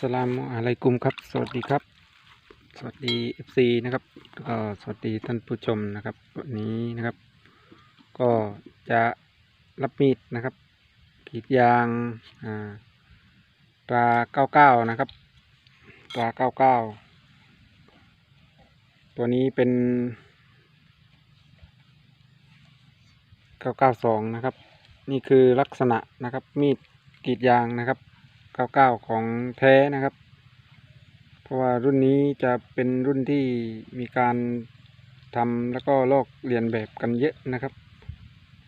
สลามอะลัยกุมครับ สวัสดีครับ สวัสดี FC นะครับก็สวัสดีท่านผู้ชมนะครับวันนี้นะครับ ก็จะรับมีดนะครับกรีดยางอ่าตราเก้าเก้านะครับตราเก้าเก้าตัวนี้เป็นเก้าเก้าสองนะครับ นี่คือลักษณะนะครับมีดกรีดยางนะครับ 99 ของแท้นะครับ เพราะว่ารุ่นนี้จะเป็นรุ่นที่มีการทำแล้วก็ลอกเลียนแบบกันเยอะนะครับ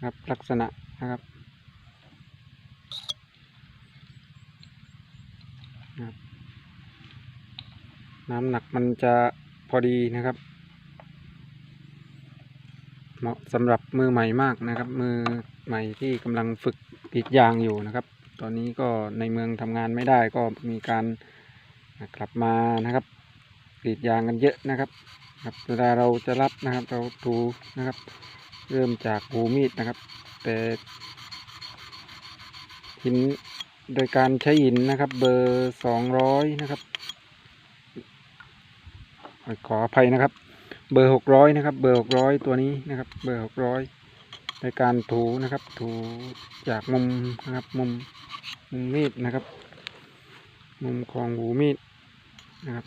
ครับ ลักษณะนะครับน้ำหนักมันจะพอดีนะครับ เหมาะสำหรับมือใหม่มากนะครับ มือใหม่ที่กำลังฝึกกรีดยางอยู่นะครับ ตอนนี้ก็ในเมืองทำงานไม่ได้ก็มีการกลับมานะครับกรีดยางกันเยอะนะครับครับเวลาเราจะรับนะครับเราถูนะครับ เริ่มจากหูมีดนะครับ แต่หินโดยการใช้หินนะครับ เบอร์สองร้อยนะครับขออภัยนะครับ เบอร์หกร้อยนะครับ เบอร์หกร้อยตัวนี้นะครับ เบอร์หกร้อยในการถูนะครับ ถูจากมุมนะครับมุม มุมมีดนะครับ มุมของหูมีดนะครับ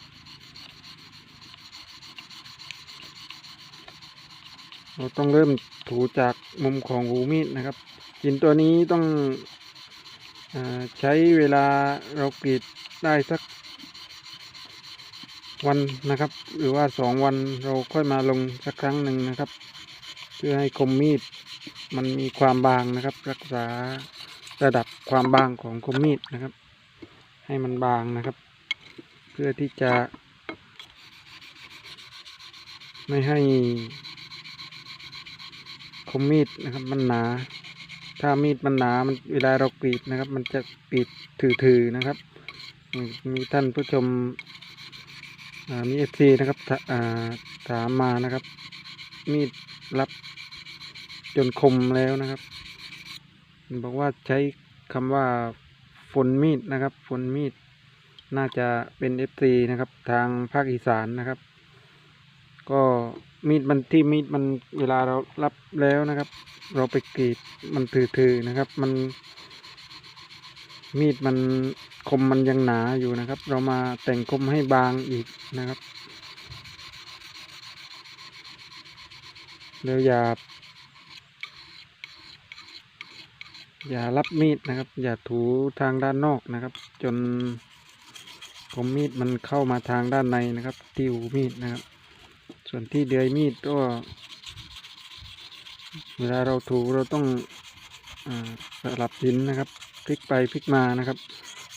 เราต้องเริ่มถูจากมุมของหูมีดนะครับหินตัวนี้ต้องอใช้เวลาเรากรีดได้สักวันนะครับ หรือว่าสองวันเราค่อยมาลงสักครั้งหนึ่งนะครับ เพื่อให้คมมีดมันมีความบางนะครับ รักษา ระดับความบางของคมมีดนะครับ ให้มันบางนะครับ เพื่อที่จะ ไม่ให้คมมีดนะครับมันหนา ถ้ามีดมันหนามันเวลาเรากรีดนะครับ มันจะกรีดถือๆนะครับ มีท่านผู้ชมมีเอฟซีนะครับถถามมานะครับ มีดรับจนคมแล้วนะครับ บอกว่าใช้คำว่าฝนมีดนะครับฝนมีด น่าจะเป็นเอฟซีนะครับ ทางภาคอีสานนะครับ ก็มีดมันที่มีดมันเวลาเรารับแล้วนะครับ เราไปกรีดมันถือๆนะครับ มันมีดมันคมมันยังหนาอยู่นะครับ เรามาแต่งคมให้บางอีกนะครับ แล้วอย่า อย่ารับมีดนะครับ อย่าถูทางด้านนอกนะครับ จนคมมีดมันเข้ามาทางด้านในนะครับที่หูมีดนะครับ ส่วนที่เดือยมีดก็ เวลาเราถูเราต้องอสลับหินนะครับพลิกไปพลิกมานะครับ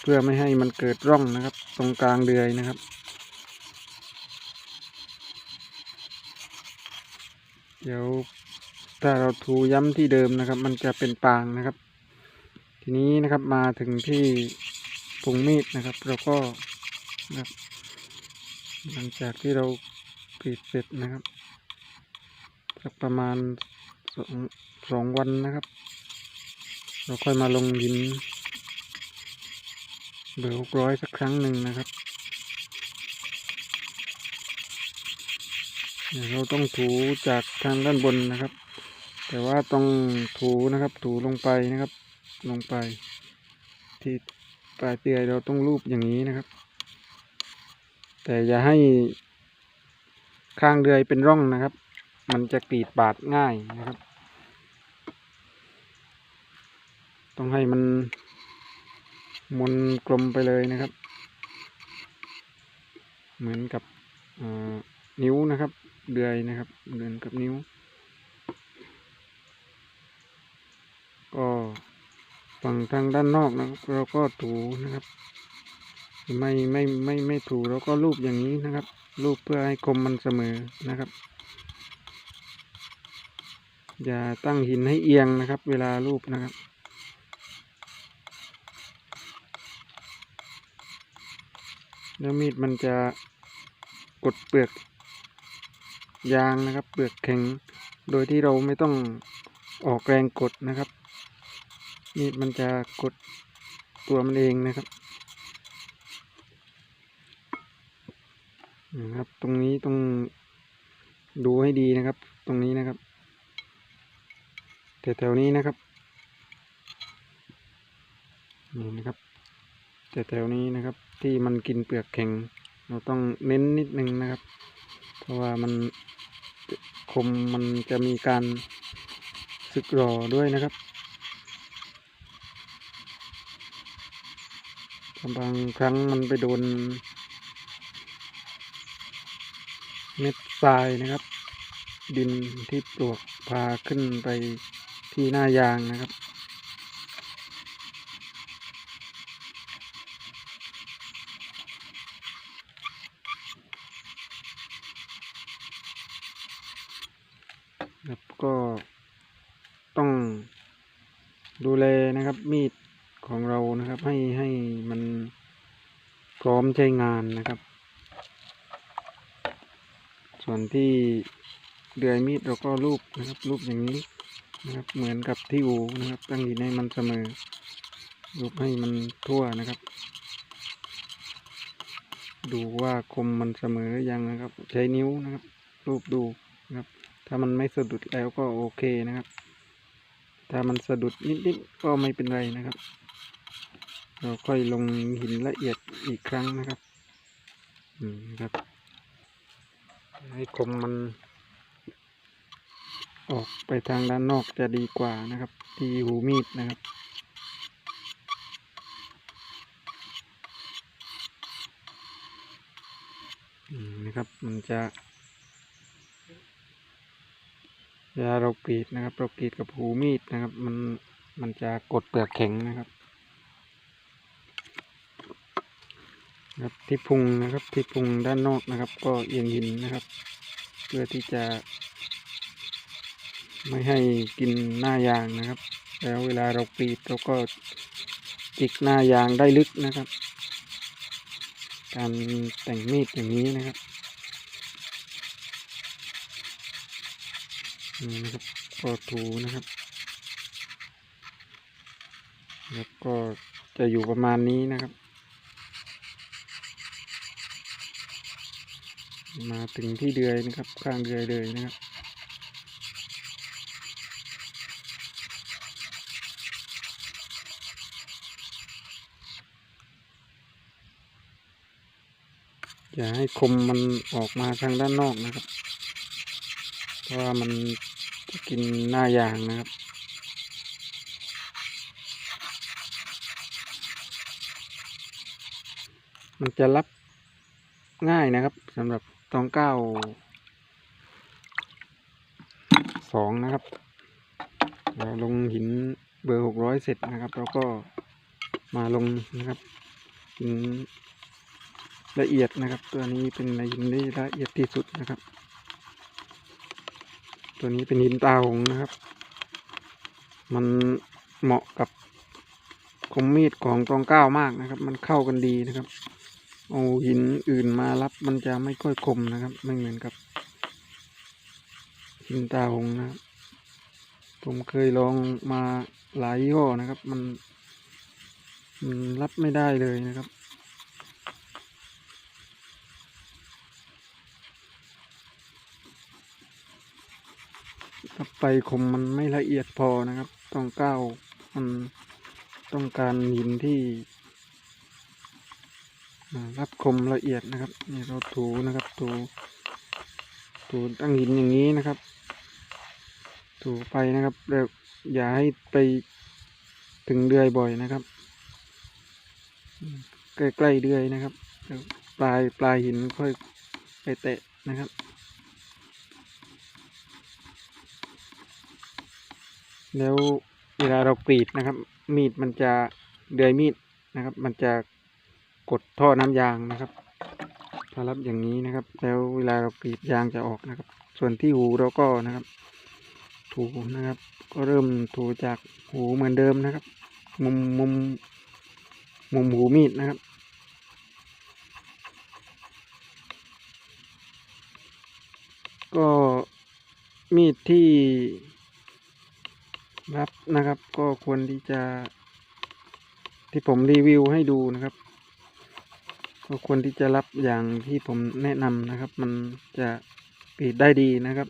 เพื่อไม่ให้มันเกิดร่องนะครับ ตรงกลางเดือยนะครับเดี๋ยวถ้าเราถูย้ำที่เดิมนะครับ มันจะเป็นปางนะครับ ทีนี้นะครับมาถึงที่พุงมีดนะครับเราก็นะครับหลังจากที่เรากรีดเสร็จนะครับสักประมาณสองสองวันนะครับ เราค่อยมาลงหินเบอร์หกร้อยสักครั้งหนึ่งนะครับเดี๋ยวเราต้องถูจากทางด้านบนนะครับ แต่ว่าต้องถูนะครับถูลงไปนะครับ ลงไปที่ปลายเตียเราต้องรูปอย่างนี้นะครับ แต่อย่าให้ข้างเดือยเป็นร่องนะครับ มันจะกรีดบาดง่ายนะครับ ต้องให้มันมนกลมไปเลยนะครับ เหมือนกับนิ้วนะครับ เดือยนะครับเหมือนกับนิ้ว ก็ ฝั่งทางด้านนอกนะครับ เราก็ถูนะครับ ไม่ไม่ไม่ไม่ถูเราก็รูปอย่างนี้นะครับรูปเพื่อให้คมมันเสมอนะครับ อย่าตั้งหินให้เอียงนะครับ เวลารูปนะครับแล้วมีดมันจะกดเปลือกยางนะครับ เปลือกแข็ง โดยที่เราไม่ต้องออกแรงกดนะครับ มีดมันจะกดตัวมันเองนะครับนะครับ ตรงนี้ต้องดูให้ดีนะครับ ตรงนี้นะครับแต่แถวนี้นะครับนี่นะครับแต่แถวนี้นะครับ ที่มันกินเปลือกแข็ง เราต้องเน้นนิดนึงนะครับ เพราะว่ามันคมมันจะมีการสึกหรอด้วยนะครับ บางครั้งมันไปโดน เม็ดทรายนะครับ ดินที่ปลวกพาขึ้นไปที่หน้ายางนะครับก็ต้องดูแลนะครับ มีดของเรานะครับ ให้ให้มันพร้อม ใช้งานนะครับ ส่วนที่เดือยมีดเราก็รูปนะครับรูปอย่างนี้นะครับเหมือนกับที่อูนะครับ ตั้งหินให้มันเสมอ รูปให้มันทั่วนะครับ ดูว่าคมมันเสมอหรือยังนะครับ ใช้นิ้วนะครับ รูปดูนะครับ ถ้ามันไม่สะดุดแล้วก็โอเคนะครับ ถ้ามันสะดุดนิดๆก็ไม่เป็นไรนะครับ เราค่อยลงหินละเอียดอีกครั้งนะครับอืมครับ ให้คมมัน ออกไปทางด้านนอกจะดีกว่านะครับ ที่หูมีดนะครับอืมนะครับมันจะเวลาเรากรีดนะครับ เรากรีดกับหูมีดนะครับ มันมันจะกดเปลือกแข็งนะครับ ครับที่พุงนะครับที่พุงด้านนอกนะครับ ก็เอียงหินนะครับ เพื่อที่จะ ไม่ให้กินหน้ายางนะครับ แล้วเวลาเรากรีดเราก็จิกหน้ายางได้ลึกนะครับ การแต่งมีดอย่างนี้นะครับนี่นะครับก็ถูนะครับแล้วก็จะอยู่ประมาณนี้นะครับ มาถึงที่เดือยนะครับ ข้างเดือยเลยนะครับอย่าให้คมมันออกมาทางด้านนอกนะครับ เพราะว่ามันจะกินหน้ายางนะครับ มันจะรับง่ายนะครับสำหรับ ตองเก้าสองนะครับเราลงหินเบอร์หกร้อยเสร็จนะครับแล้วก็มาลงนะครับหินละเอียดนะครับ ตัวนี้เป็นหินที่ละเอียดที่สุดนะครับ ตัวนี้เป็นหินตาหงนะครับ มันเหมาะกับคมมีดของตองเก้ามากนะครับ มันเข้ากันดีนะครับ เอาหินอื่นมารับมันจะไม่ค่อยคมนะครับ ไม่เหมือนกับหินตาหงนะครับ ผมเคยลองมาหลายยี่ห้อนะครับ มันมันรับไม่ได้เลยนะครับถ้าไปคมมันไม่ละเอียดพอนะครับ ต้องก้าวมันต้องการหินที่ รับคมละเอียดนะครับนี่เราถูนะครับถูถูตั้งหินอย่างนี้นะครับ ถูไปนะครับแล้วอย่าให้ไปถึงเดือยบ่อยนะครับ ใกล้ๆเดือยนะครับปลายปลายหินค่อยไปแตะนะครับแล้วเวลาเรากรีดนะครับ มีดมันจะเดือยมีดนะครับ มันจะ กดท่อน้ำยางนะครับ ถ้ารับอย่างนี้นะครับ แล้วเวลาเรากรีดยางจะออกนะครับ ส่วนที่หูเราก็นะครับ ถูนะครับ ก็เริ่มถูจากหูเหมือนเดิมนะครับ มุมมุมมุมหูมีดนะครับก็มีดที่รับนะครับ ก็ควรที่จะที่ผมรีวิวให้ดูนะครับ ก็ควรที่จะรับอย่างที่ผมแนะนำนะครับ มันจะกรีดได้ดีนะครับ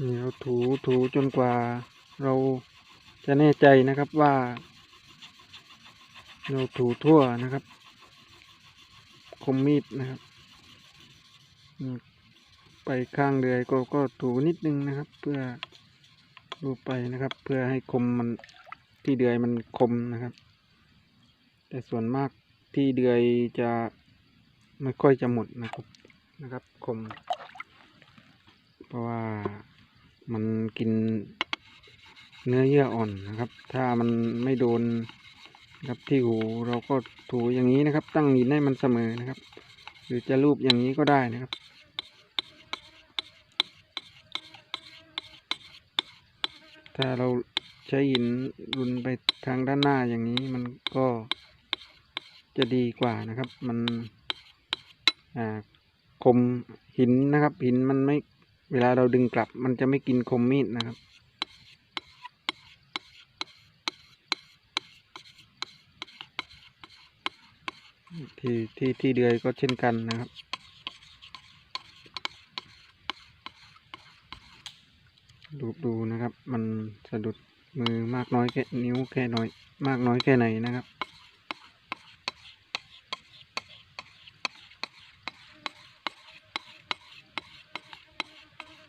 นี่เราถูถูจนกว่าเราจะแน่ใจนะครับว่า เราถูทั่วนะครับ คมมีดนะครับ ไปข้างเดือยก็ก็ถูนิดนึงนะครับ เพื่อดูไปนะครับ เพื่อให้คมมันที่เดือยมันคมนะครับ แต่ส่วนมากที่เดือยจะไม่ค่อยจะหมดนะครับนะครับ คม เพราะว่ามันกินเนื้อเยื่ออ่อนนะครับ ถ้ามันไม่โดนนะครับที่หูเราก็ถูอย่างนี้นะครับ ตั้งหินให้มันเสมอนะครับ หรือจะรูปอย่างนี้ก็ได้นะครับ ถ้าเราใช้หินรุนไปทางด้านหน้าอย่างนี้มันก็จะดีกว่านะครับ มันคมหินนะครับ หินมันไม่เวลาเราดึงกลับ มันจะไม่กินคมมีดนะครับที่ที่ที่เดือยก็เช่นกันนะครับ ดูดูนะครับ มันะดุดมือมากน้อยแค่นิ้วแค่น้อย มากน้อยแค่ไหนนะครับ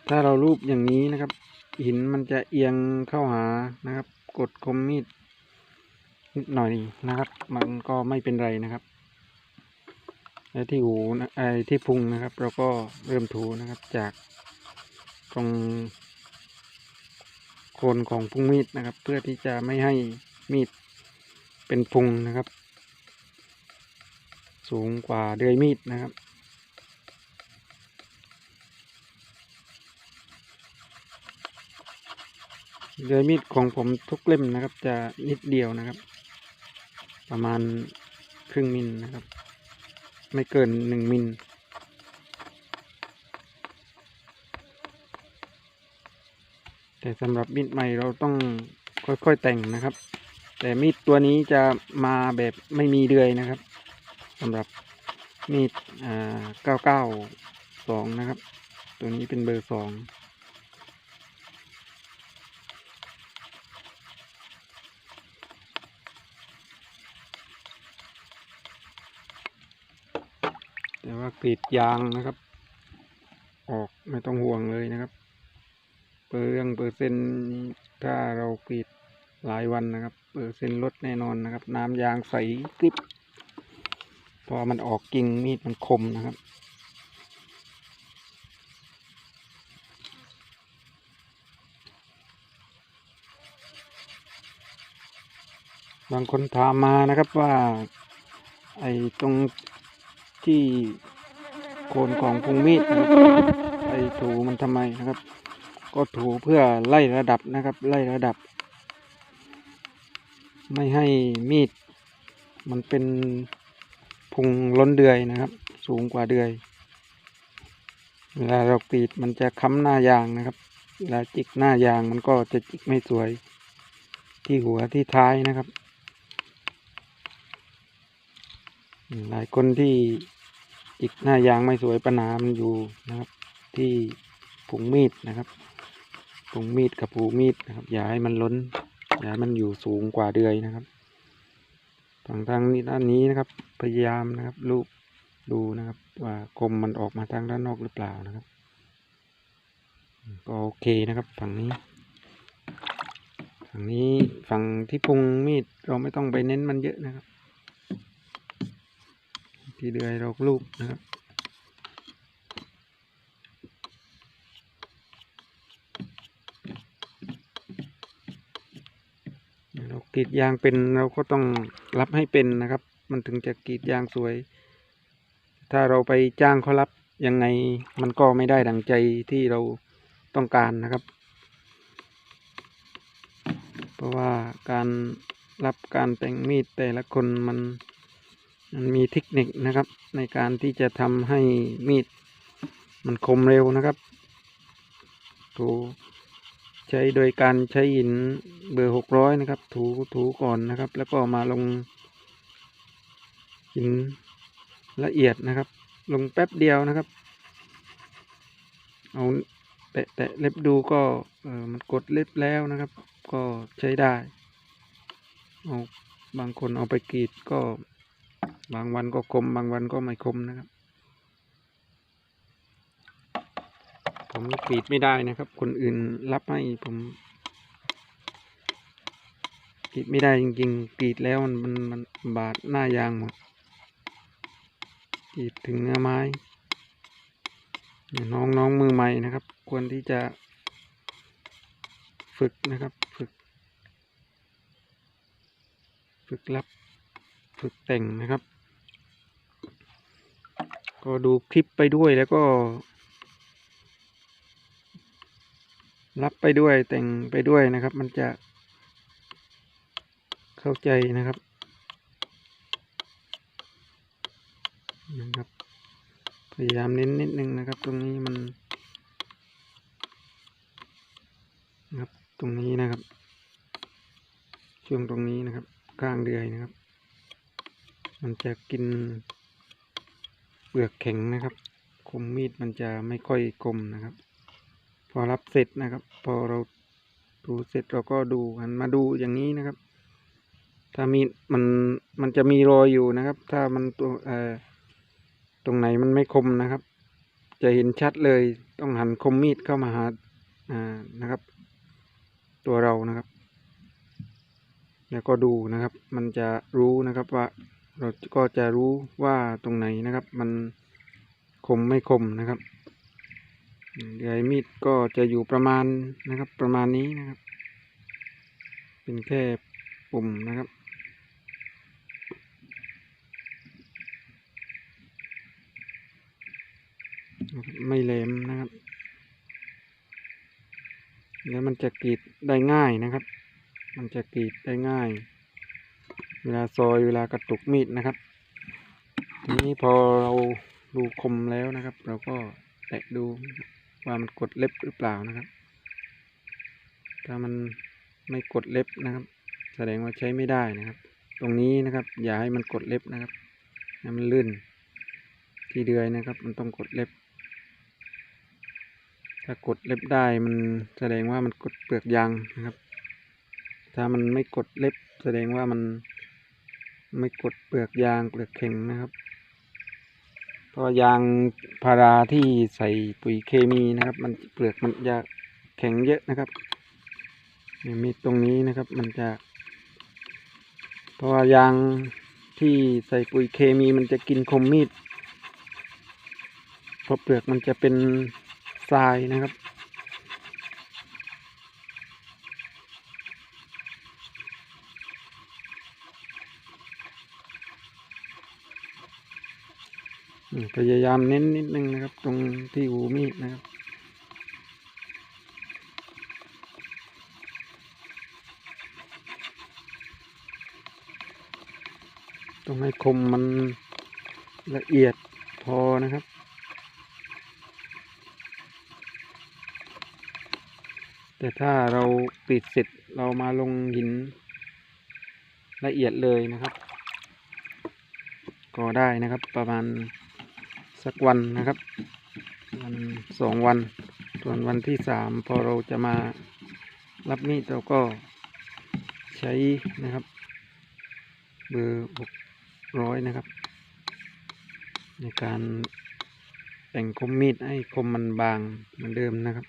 ถ้าเรารูปอย่างนี้นะครับ หินมันจะเอียงเข้าหานะครับ กดคมมีดนิดหน่อยนะครับ มันก็ไม่เป็นไรนะครับและที่หูนะไอ้ที่พุงนะครับ เราก็เริ่มถูนะครับจากตรง โคนของพุงมีดนะครับ เพื่อที่จะไม่ให้มีดเป็นพุงนะครับ สูงกว่าเดือยมีดนะครับ เดือยมีดของผมทุกเล่มนะครับ จะนิดเดียวนะครับ ประมาณครึ่งมิลนะครับ ไม่เกินหนึ่งมิล แต่สำหรับมีดใหม่เราต้องค่อยๆแต่งนะครับ แต่มีดตัวนี้จะมาแบบไม่มีเดือยนะครับสำหรับมีดอ่าเก้าเก้าสองนะครับ ตัวนี้เป็นเบอร์สองแต่ว่ากรีดยางนะครับ ออกไม่ต้องห่วงเลยนะครับ เปอร์เรื่องเปอร์เซ็นต์ถ้าเรากรีดหลายวันนะครับ เปอร์เซ็นต์ลดแน่นอนนะครับ น้ำยางใสกริบพอมันออกกิ่งมีดมันคมนะครับบางคนถามมานะครับว่า ไอ้ตรงที่โคนของพุงมีดไอ้ถูมันทำไมนะครับ ก็ถูเพื่อไล่ระดับนะครับ ไล่ระดับ ไม่ให้มีด มันเป็นพุงล้นเดือยนะครับ สูงกว่าเดือย เวลาเรากรีดมันจะค้ำหน้ายางนะครับ เวลาจิกหน้ายางมันก็จะจิกไม่สวย ที่หัวที่ท้ายนะครับ หลายคนที่จิกหน้ายางไม่สวยปัญหามันอยู่นะครับ ที่ผงมีดนะครับ ผงมีดกับผูมีดนะครับ อย่าให้มันล้น อย่าให้มันอยู่สูงกว่าเดือยนะครับทางทางนี้ด้านนี้นะครับ พยายามนะครับลูบดูนะครับ ว่าคมมันออกมาทางด้านนอกหรือเปล่านะครับ ก็โอเคนะครับ ฝั่งนี้ ฝั่งนี้ฝั่งที่พุงมีดเราไม่ต้องไปเน้นมันเยอะนะครับ ที่เดือยเราลูบนะครับ เรีดยางเป็นเราก็ต้องรับให้เป็นนะครับ มันถึงจะกรีดยางสวย ถ้าเราไปจ้างเขารับยังไงมันก็ไม่ได้ดังใจที่เราต้องการนะครับ เพราะว่าการรับการแต่งมีดแต่ละคนมันมันมีเทคนิคนะครับ ในการที่จะทำให้มีดมันคมเร็วนะครับถู ใช้โดยการใช้หินเบอร์หกร้อยนะครับ ถูถูก่อนนะครับ แล้วก็มาลงหินละเอียดนะครับ ลงแป๊บเดียวนะครับ เอาแตะแตะเล็บดูก็เออมันกดเล็บแล้วนะครับ ก็ใช้ได้เอาบางคนเอาไปกรีดก็บางวันก็คมบางวันก็ไม่คมนะครับ ผมกรีดไม่ได้นะครับ คนอื่นรับให้ผมกรีดไม่ได้จริงๆกรีดแล้วมันมันมันบาดหน้ายางหมดกรีดถึงเนื้อไม้น้องน้องมือใหม่นะครับ ควรที่จะฝึกนะครับ ฝึก ฝึกรับ ฝึกแต่งนะครับ ก็ดูคลิปไปด้วยแล้วก็ รับไปด้วยแต่งไปด้วยนะครับ มันจะเข้าใจนะครับนะครับพยายามเน้นนิดนึงนะครับ ตรงนี้มันนะครับตรงนี้นะครับ ช่วงตรงนี้นะครับข้างเดือยนะครับ มันจะกินเปลือกแข็งนะครับ คมมีดมันจะไม่ค่อยคมนะครับ พอรับเสร็จนะครับ พอเราดูเสร็จเราก็ดูหันมาดูอย่างนี้นะครับ ถ้ามีมันมันจะมีรอยอยู่นะครับ ถ้ามันตัวเอ่อตรงไหนมันไม่คมนะครับ จะเห็นชัดเลยต้องหันคมมีดเข้ามาหาอ่านะครับ ตัวเรานะครับแล้วก็ดูนะครับ มันจะรู้นะครับว่าเราก็จะรู้ว่าตรงไหนนะครับ มันคมไม่คมนะครับ เดือยมีดก็จะอยู่ประมาณนะครับ ประมาณนี้นะครับ เป็นแค่ปุ่มนะครับไม่แหลมนะครับ แล้วมันจะกรีดได้ง่ายนะครับ มันจะกรีดได้ง่าย เวลาซอยเวลากระตุกมีดนะครับ ทีนี้พอเราดูคมแล้วนะครับ เราก็แตะดู ว่ามันกดเล็บหรือเปล่านะครับ ถ้ามันไม่กดเล็บนะครับ แสดงว่าใช้ไม่ได้นะครับ ตรงนี้นะครับ อย่าให้มันกดเล็บนะครับให้มันลื่น ที่เดือยนะครับ มันต้องกดเล็บ ถ้ากดเล็บได้มันแสดงว่ามันกดเปลือกยางนะครับ ถ้ามันไม่กดเล็บ แสดงว่ามันไม่กดเปลือกยางเปลือกแข็งนะครับ เพราะยางพาราที่ใส่ปุ๋ยเคมีนะครับ มันเปลือกมันจะแข็งเยอะนะครับมีตรงนี้นะครับมันจะ เพราะว่ายางที่ใส่ปุ๋ยเคมีมันจะกินคมมีดเพราะเปลือกมันจะเป็นทรายนะครับ พยายามเน้นนิดนึงนะครับ ตรงที่หูมีดนะครับ ต้องให้คมมันละเอียดพอนะครับแต่ถ้าเราปิดเสร็จเรามาลงหินละเอียดเลยนะครับ ก็ได้นะครับประมาณ สักวันนะครับวันสองวัน ส่วนวันที่สามพอเราจะมารับมีดเราก็ใช้นะครับ เบอร์หกร้อยนะครับ ในการแต่งคมมีดให้คมมันบางเหมือนเดิมนะครับ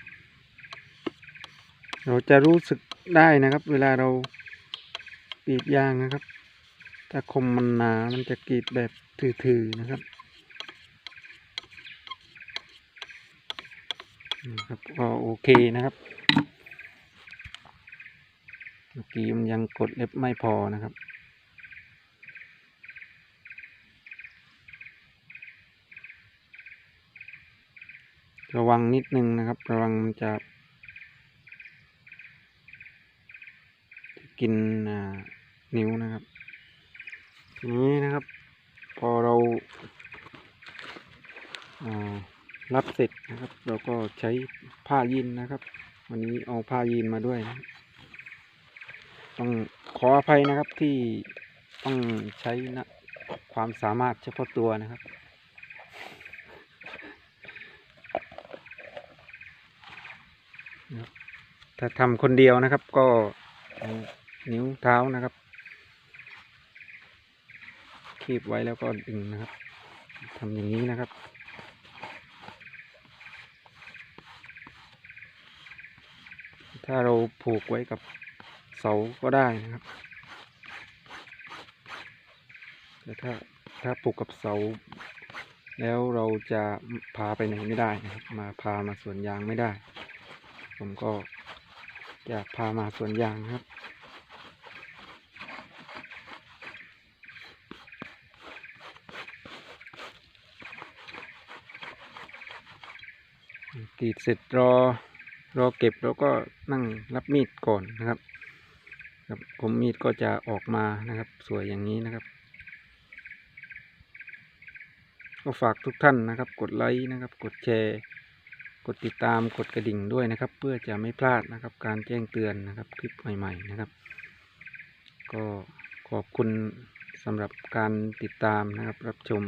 เราจะรู้สึกได้นะครับ เวลาเรากรีดยางนะครับ ถ้าคมมันหนา มันจะกรีดแบบถือๆนะครับนะ ครับก็โอเคนะครับเมื่อกี้มันยังกดเล็บไม่พอนะครับระวังนิดนึงนะครับ ระวังมันจะ กินนิ้วนะครับ ทีนี้นะครับ พอเราอ่า รับเสร็จนะครับ เราก็ใช้ผ้ายีนนะครับ วันนี้เอาผ้ายีนมาด้วยนะต้องขออภัยนะครับที่ต้องใช้นะความสามารถเฉพาะตัวนะครับ ถ้าทำคนเดียวนะครับก็นิ้วเท้านะครับคีบไว้แล้วก็ดึงนะครับทำอย่างนี้นะครับ ถ้าเราผูกไว้กับเสาก็ได้นะครับ แต่ถ้าถ้าผูกกับเสา แล้วเราจะพาไปไหนไม่ได้นะครับ มาพามาสวนยางไม่ได้ ผมก็อยากพามาสวนยางครับกรีดเสร็จรอ รอเก็บแล้วก็นั่งรับมีดก่อนนะครับครับผมมีดก็จะออกมานะครับ สวยอย่างนี้นะครับ ก็ฝากทุกท่านนะครับ กดไลค์นะครับ กดแชร์ กดติดตามกดกระดิ่งด้วยนะครับ เพื่อจะไม่พลาดนะครับ การแจ้งเตือนนะครับ คลิปใหม่ๆนะครับ ก็ขอบคุณสำหรับการติดตามนะครับรับชม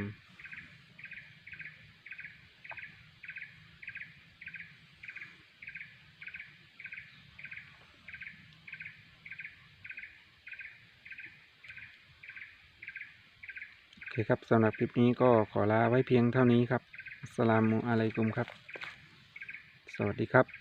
โอเครับสำหรับคลิปนี้ก็ขอลาไว้เพียงเท่านี้ครับสสลามุอะลัยกุมครับ สวัสดีครับ